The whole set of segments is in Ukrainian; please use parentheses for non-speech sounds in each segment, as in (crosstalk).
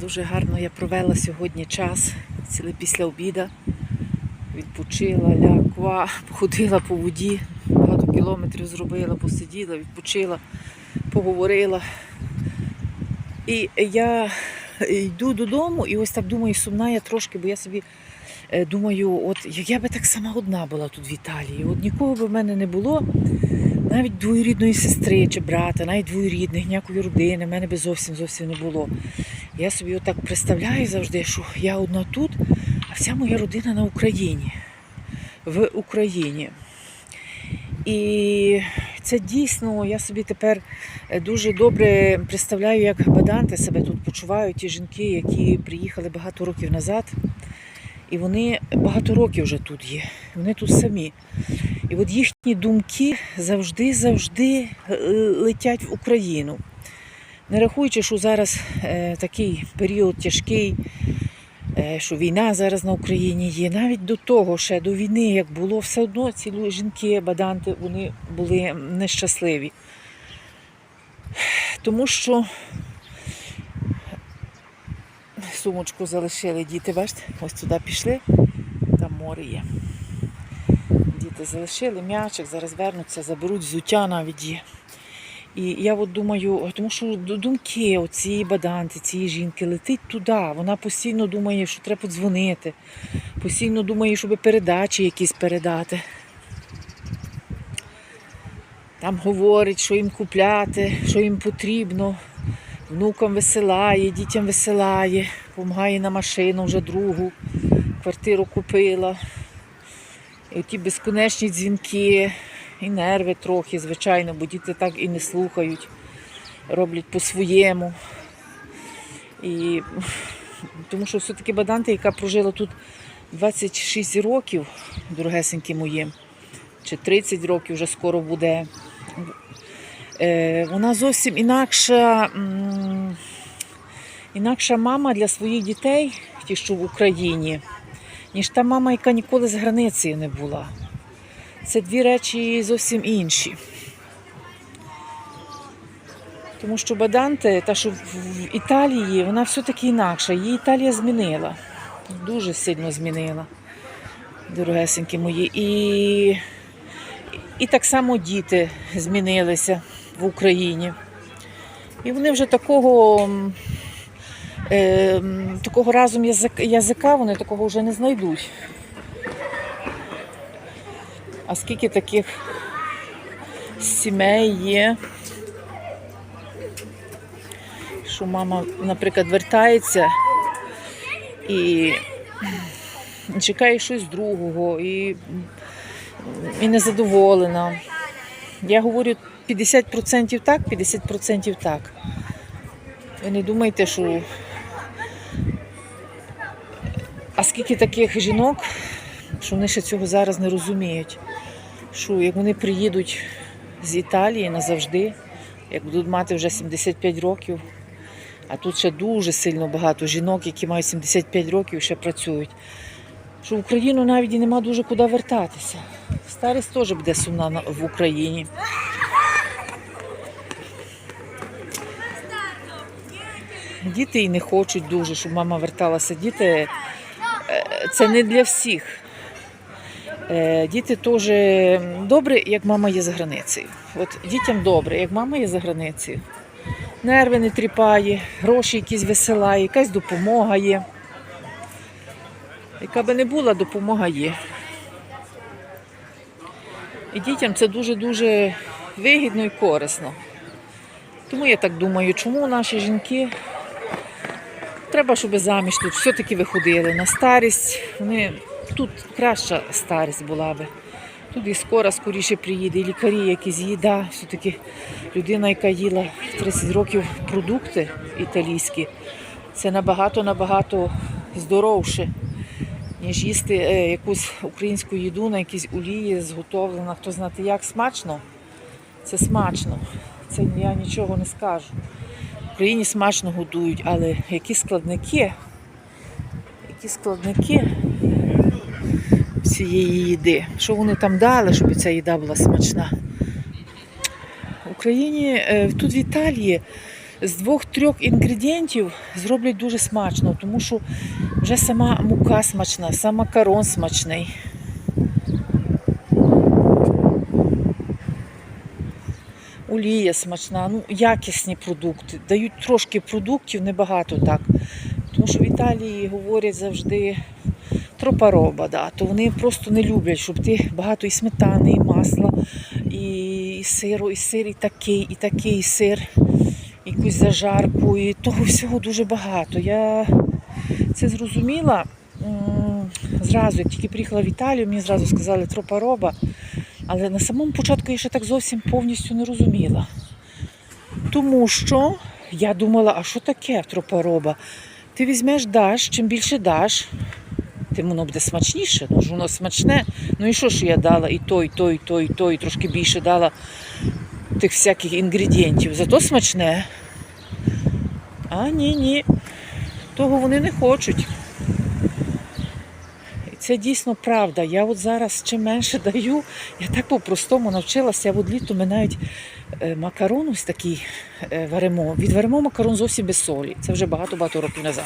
Дуже гарно я провела сьогодні час, ціле після обіда. Відпочила, ляква, (laughs) походила по воді, багато кілометрів зробила, посиділа, відпочила, поговорила. І я йду додому і ось так думаю, сумна я трошки, бо я собі е, думаю, от я би так сама одна була тут в Італії. От нікого би в мене не було, навіть двоюрідної сестри чи брата, навіть двоюрідних, ніякої родини, в мене би зовсім зовсім не було. Я собі отак представляю завжди, що я одна тут, а вся моя родина на Україні. В Україні. І це дійсно, я собі тепер е, дуже добре представляю, як баданти себе тут почувають ті жінки, які приїхали багато років назад. І вони багато років вже тут є. Вони тут самі. І от їхні думки завжди-завжди е, летять в Україну. Не рахуючи, що зараз е, такий період тяжкий, е, що війна зараз на Україні є. Навіть до того, ще до війни, як було, все одно ці жінки, баданти, вони були нещасливі. Тому що сумочку залишили діти, бачите, ось туди пішли, там море є. Діти залишили м'ячик, зараз вернуться, заберуть взуття навіть є. І я от думаю, тому що думки цієї баданти, цієї жінки летить туди. Вона постійно думає, що треба подзвонити, постійно думає, щоб передачі якісь передати. Там говорить, що їм купляти, що їм потрібно. Внукам висилає, дітям висилає, допомагає на машину вже другу, квартиру купила. І ті безконечні дзвінки, і нерви трохи, звичайно, бо діти так і не слухають, роблять по-своєму. І тому що все-таки Баданти, яка прожила тут 26 років, дорогесенькі мої, чи 30 років вже скоро буде. Е, вона зовсім інакша, інакша мама для своїх дітей, ті, що в Україні, ніж та мама, яка ніколи з границею не була. Це дві речі зовсім інші. Тому що Баданте, та що в Італії, вона все-таки інакша. Її Італія змінила. Дуже сильно змінила, дорогесенькі мої. І, і так само діти змінилися в Україні. І вони вже такого, е, такого разом язика, вони такого вже не знайдуть. А скільки таких сімей є, що мама, наприклад, вертається і чекає щось другого і, і незадоволена. Я говорю 50% так, 50% так. Ви не думайте, що. А скільки таких жінок, що вони ще цього зараз не розуміють. Що як вони приїдуть з Італії назавжди, як будуть мати вже 75 років, а тут ще дуже сильно багато жінок, які мають 75 років, ще працюють. Що в Україну навіть і нема дуже куди вертатися. Старість теж буде сумна на- в Україні. Діти і не хочуть дуже, щоб мама верталася. Діти е, це не для всіх. Е, Діти теж добре, як мама є за границею. От дітям добре, як мама є за границею. Нерви не тріпає, гроші якісь висилає, якась допомога є. Яка би не була, допомога є. І дітям це дуже-дуже вигідно і корисно. Тому я так думаю, чому наші жінки треба, щоб заміж тут все-таки виходили на старість. Вони тут краща старість була би. Тут і скоро скоріше приїде, і лікарі, якісь їда. Все-таки людина, яка їла 30 років продукти італійські, це набагато-набагато здоровше, ніж їсти е, якусь українську їду на якійсь олії зготовлена. Хто знати як смачно, це смачно. Це я нічого не скажу. В Україні смачно годують, але які складники, які складники цієї їди. Що вони там дали, щоб ця їда була смачна? В Україні, е, тут в Італії, з двох-трьох інгредієнтів зроблять дуже смачно, тому що вже сама мука смачна, сам макарон смачний. Олія смачна, ну якісні продукти. Дають трошки продуктів, небагато так. Тому що в Італії говорять завжди тропароба, да, то вони просто не люблять, щоб ти багато і сметани, і масла, і сиру, і сир, і такий, і такий сир, якусь зажарку, і того всього дуже багато. Я це зрозуміла зразу, як тільки приїхала в Італію, мені зразу сказали тропароба. Але на самому початку я ще так зовсім повністю не розуміла. Тому що я думала, а що таке тропароба? Ти візьмеш даш, чим більше даш, тим воно буде смачніше. Ну ж воно смачне. Ну і що ж я дала? І то, і то, і то, і то, і трошки більше дала тих всяких інгредієнтів. Зато смачне. А ні, ні. Того вони не хочуть. Це дійсно правда. Я от зараз чим менше даю, я так по-простому навчилася. От літо ми навіть е, макарон ось такий е, варимо. Відваримо макарон зовсім без солі. Це вже багато-багато років назад.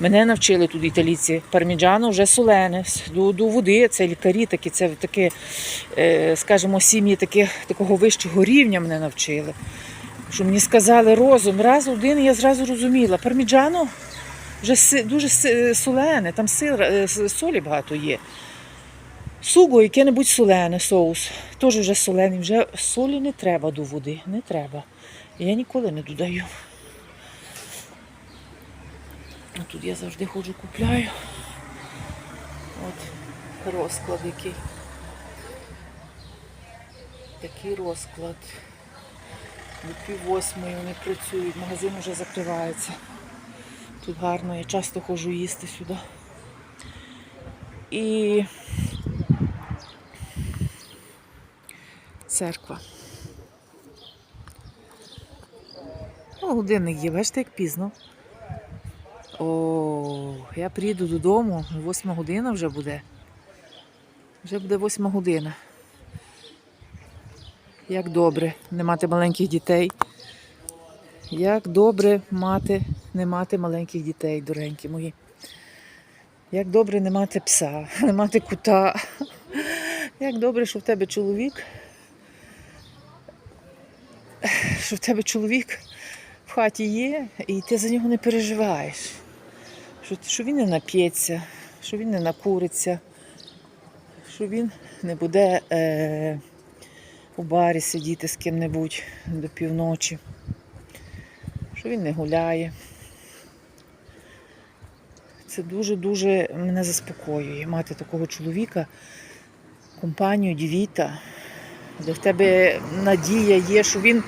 Мене навчили тут італійці. Парміджано вже солене, до, до води. Це лікарі, такі, це таке, е, скажімо, сім'ї таке, такого вищого рівня мене навчили. Що мені сказали розум, раз один, я зразу розуміла. Парміджано вже дуже солене, там сир, е, солі багато є. Суго, яке-небудь солене соус. Теж вже солений, вже солі не треба до води, не треба. Я ніколи не додаю. Тут я завжди ходжу купляю. От розклад який. Такий розклад. До пів восьмої вони працюють, магазин вже закривається. Тут гарно, я часто ходжу їсти сюди. І церква. О, годинник є, бачите, як пізно. О, я приїду додому, восьма година вже буде. Вже буде восьма година. Як добре не мати маленьких дітей. Як добре мати, не мати маленьких дітей, дорогенькі мої. Як добре не мати пса, (laughs) не мати кута. Як добре, що в тебе чоловік. Що в тебе чоловік в хаті є, і ти за нього не переживаєш. Що, він не нап'ється, що він не накуриться, що він не буде е, у барі сидіти з ким-небудь до півночі, що він не гуляє. Це дуже-дуже мене заспокоює мати такого чоловіка, компанію дівіта, де в тебе надія є, що він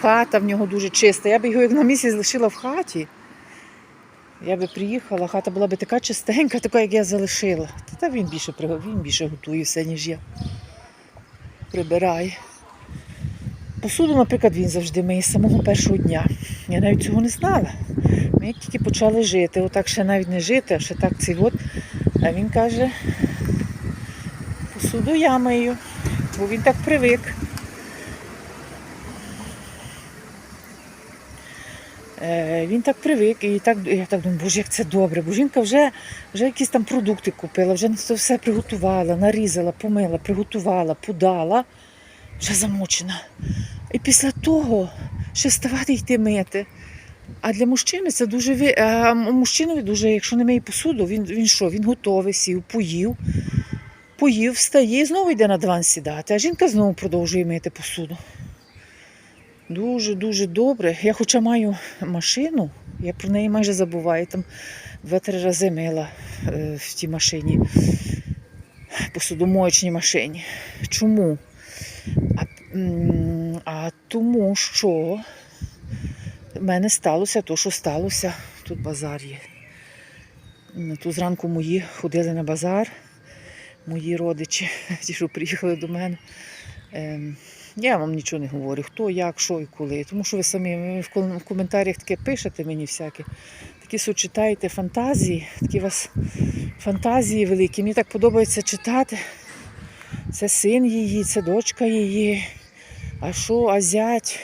хата в нього дуже чиста. Я б його як на місяць лишила в хаті. Я би приїхала, хата була б така чистенька, така, як я залишила. Та, він більше він більше готує все, ніж я. Прибирає. Посуду, наприклад, він завжди миє з самого першого дня. Я навіть цього не знала. Ми як тільки почали жити, отак ще навіть не жити, а ще так цей от. А він каже, посуду я мию, бо він так привик. Він так привик, і так, я так думаю, боже, як це добре, бо жінка вже, вже якісь там продукти купила, вже це все приготувала, нарізала, помила, приготувала, подала, вже замучена. І після того ще вставати йти мити. А для мужчини це дуже а мужчинові дуже, якщо не миє посуду, він, він що? Він готовий, сів, поїв, поїв, встає і знову йде на диван сідати, а жінка знову продовжує мити посуду. Дуже-дуже добре. Я хоча маю машину, я про неї майже забуваю. Там два-три рази мила е, в тій машині, посудомоєчній машині. Чому? А, а тому що в мене сталося то, що сталося. Тут базар є. Тут зранку мої ходили на базар, мої родичі, (laughs) ті, що приїхали до мене. Я вам нічого не говорю, хто, як, що і коли. Тому що ви самі в коментарях таке пишете мені всяке. Такі сочетаєте фантазії, такі у вас фантазії великі. Мені так подобається читати. Це син її, це дочка її. А що, а зять?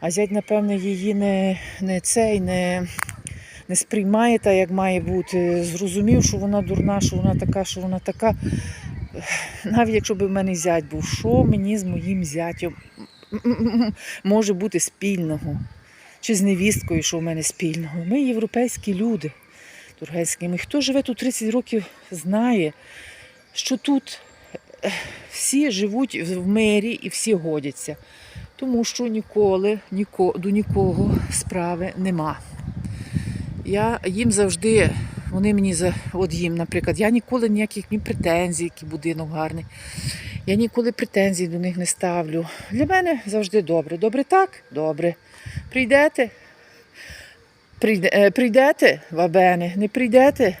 А зять, напевне, її не, не цей, не, не сприймає так, як має бути. Зрозумів, що вона дурна, що вона така, що вона така. Навіть якщо б в мене зять був, що мені з моїм зятем може бути спільного? Чи з невісткою, що в мене спільного? Ми європейські люди тургенські. Ми хто живе тут 30 років, знає, що тут е, всі живуть в мирі і всі годяться. Тому що ніколи ніко, до нікого справи нема. Я їм завжди, вони мені за от їм, наприклад, я ніколи ніяких ні претензій, який будинок гарний. Я ніколи претензій до них не ставлю. Для мене завжди добре. Добре так? Добре. Прийдете? Прийде, е, прийдете, вабене, не прийдете,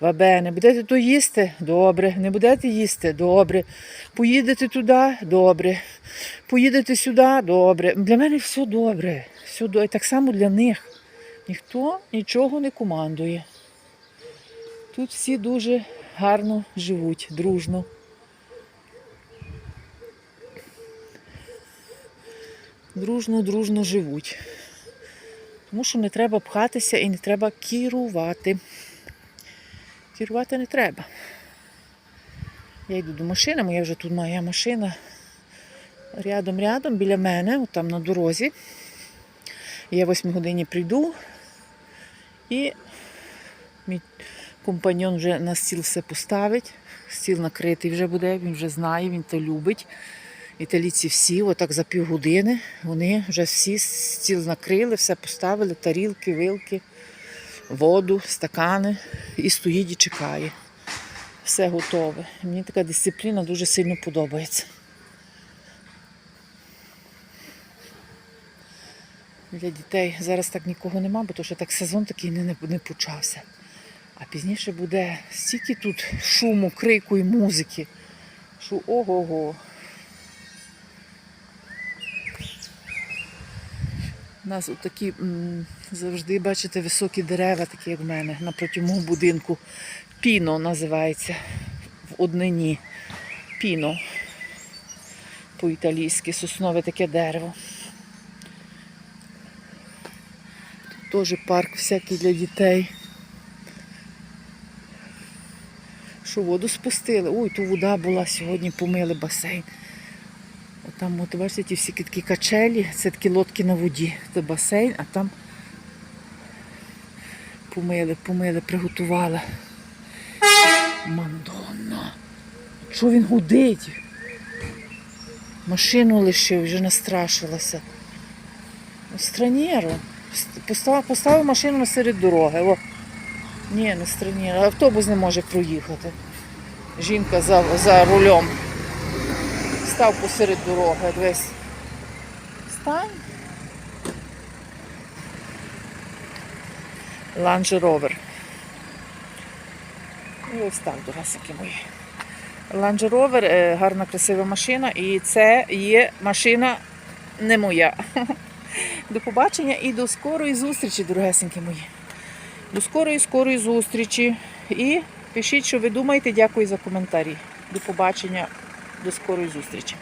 вабене, будете то їсти? Добре. Не будете їсти? Добре. Поїдете туди? Добре. Поїдете сюди? Добре. Для мене все добре. Все добре. Так само для них. Ніхто нічого не командує. Тут всі дуже гарно живуть, дружно. Дружно, дружно живуть. Тому що не треба пхатися і не треба керувати. Керувати не треба. Я йду до машини, моя вже тут моя машина. Рядом-рядом біля мене, там на дорозі. Я в 8 годині прийду і мій компаньон вже на стіл все поставить. Стіл накритий вже буде, він вже знає, він то любить. Італійці всі, отак за півгодини, вони вже всі стіл накрили, все поставили, тарілки, вилки, воду, стакани і стоїть і чекає. Все готове. Мені така дисципліна дуже сильно подобається. Для дітей зараз так нікого нема, бо то що так сезон такий не, не, почався. А пізніше буде стільки тут шуму, крику і музики, що ого-го. У нас от такі завжди, бачите, високі дерева, такі як в мене, напроти мого будинку. Піно називається в однині. Піно. По-італійськи, соснове таке дерево. Тут теж парк всякий для дітей. Що воду спустили? Ой, ту вода була сьогодні, помили басейн. Там, от, бачите, ті всі такі качелі, це такі лодки на воді. Це басейн, а там помили, помили, приготували. Мандонна. Що він гудить? Машину лишив, вже настрашилася. Странєро. Поставив, машину на серед дороги. О. Ні, не странєро. Автобус не може проїхати. Жінка за, за рулем став посеред дороги, дивись. Стань. Ланж Ровер. Ось так, дурасики мої. Ланж Ровер гарна, красива машина, і це є машина не моя. (laughs) До побачення і до скорої зустрічі, дорогесенькі мої. До скорої, скорої зустрічі. І пишіть, що ви думаєте. Дякую за коментарі. До побачення, до скорої зустрічі.